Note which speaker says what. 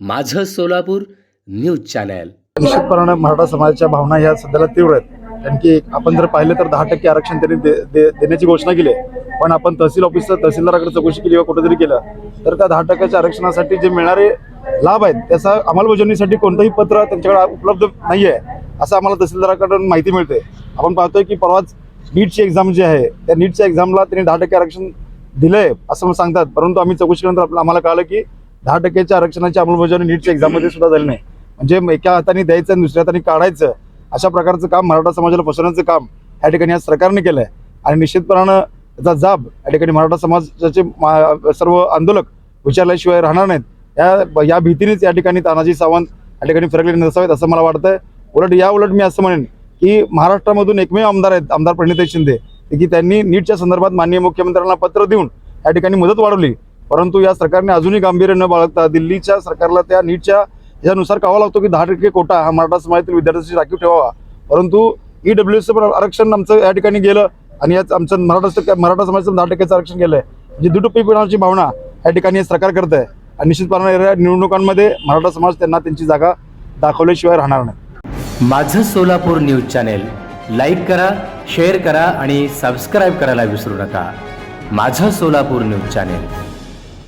Speaker 1: माझं Solapur news channel.
Speaker 2: निश्चितपणानं मराठा समाजाच्या भावना ह्या सध्याला तीव्र आहेत. कारण की आपण जर पाहिलं तर दहा टक्के आरक्षण त्यांनी दे, दे, देण्याची घोषणा केली आहे. पण आपण तहसील ऑफिसचं तहसीलदाराकडे चौकशी केली किंवा कुठेतरी केलं तर त्या दहा टक्क्याच्या आरक्षणासाठी जे मिळणारे लाभ आहेत त्याचा अंमलबजावणीसाठी कोणतंही पत्र त्यांच्याकडे उपलब्ध नाही आहे असं आम्हाला तहसीलदाराकडून माहिती मिळते. आपण पाहतोय की परवाच नीटची एक्झाम जी आहे त्या नीटच्या एक्झामला त्यांनी दहा टक्के आरक्षण दिलंय असं सांगतात. परंतु आम्ही चौकशी केल्यानंतर आपलं आम्हाला कळलं की दहा टक्क्याच्या आरक्षणाची अंमलबजावणी नीटच्या एक्झाममध्ये सुद्धा झाली नाही. म्हणजे एका हाताने द्यायचं आणि दुसऱ्या हाताने काढायचं अशा प्रकारचं काम मराठा समाजाला फसवण्याचं काम या ठिकाणी आज सरकारने केलं आहे आणि निश्चितपणानं त्याचा जाब या ठिकाणी मराठा समाजाचे मा- सर्व आंदोलक विचारल्याशिवाय राहणार नाहीत. या या भीतीनेच या ठिकाणी तानाजी सावंत या ठिकाणी फिरकले नसावेत असं मला वाटतं उलट या उलट मी असं म्हणेन की महाराष्ट्रामधून एकमेव आमदार आहेत आमदार प्रणिताई शिंदे की त्यांनी नीटच्या संदर्भात माननीय मुख्यमंत्र्यांना पत्र देऊन या ठिकाणी मदत वाढवली. परंतु या सरकारने अजूनही गांभीर्य न बाळगता दिल्लीच्या सरकारला त्या नीटच्या ह्यानुसार कळावा लागतो की दहा टक्के कोटा हा मराठा समाजातील विद्यार्थ्यांशी राखीव ठेवावा. परंतु ई डब्ल्यू एसचं पण आरक्षण आमचं या ठिकाणी गेलं आणि याच आमचं मराठा मराठा समाजाचं दहा टक्क्याचं आरक्षण गेलं आहे जी दुटुपीपणाची भावना या ठिकाणी सरकार करत आहे आणि निश्चितपणे निवडणुकांमध्ये मराठा समाज त्यांना त्यांची जागा दाखवल्याशिवाय राहणार नाही.
Speaker 1: माझं सोलापूर न्यूज चॅनेल लाईक करा शेअर करा आणि सबस्क्राईब करायला विसरू नका. माझं सोलापूर न्यूज चॅनल.